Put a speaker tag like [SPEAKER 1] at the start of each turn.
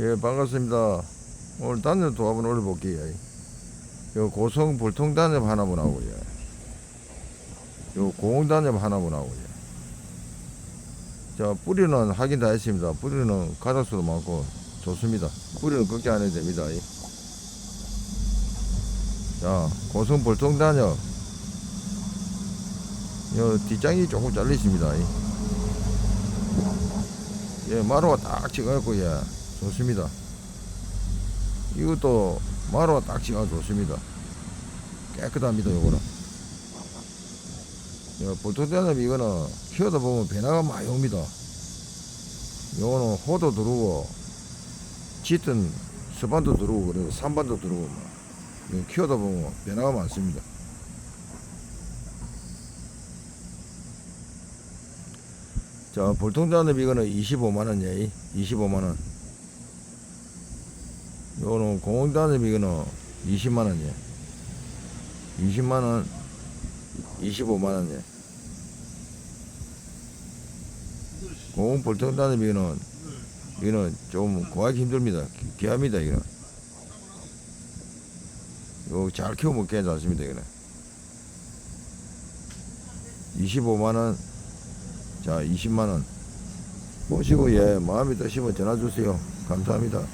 [SPEAKER 1] 예, 반갑습니다. 오늘 단엽 도 한번 올려볼게요. 요 고성 불통 단엽 하나 분하고요. 요 공단엽 하나 분하고요. 자, 뿌리는 확인 다 했습니다. 뿌리는 가닥수도 많고 좋습니다. 뿌리는 걱정 안 해도 됩니다. 자, 고성 불통 단엽. 요 뒷장이 조금 잘리십니다. 예, 마루가 딱 찍어갖고, 예, 좋습니다. 이것도 마루가 딱 찍어 좋습니다. 깨끗합니다, 요거는. 야, 볼통대는 이거는 키워다 보면 변화가 많이 옵니다. 요거는 호도 들어오고, 짙은 서반도 들어오고, 그래서 산반도 들어오고, 막. 이거 키워다 보면 변화가 많습니다. 자, 볼통단엽 이거는 25만원, 예, 25만원. 요거는 공원단엽 이거는 20만원, 예. 20만원, 25만원, 예. 공원 볼통단엽 이거는, 이거는 좀 구하기 힘듭니다. 귀- 귀합니다, 이거는. 이거 잘 키우면 괜찮습니다, 이거는. 25만원, 자, 20만원. 보시고, 예, 마음에 드시면 전화 주세요. 감사합니다.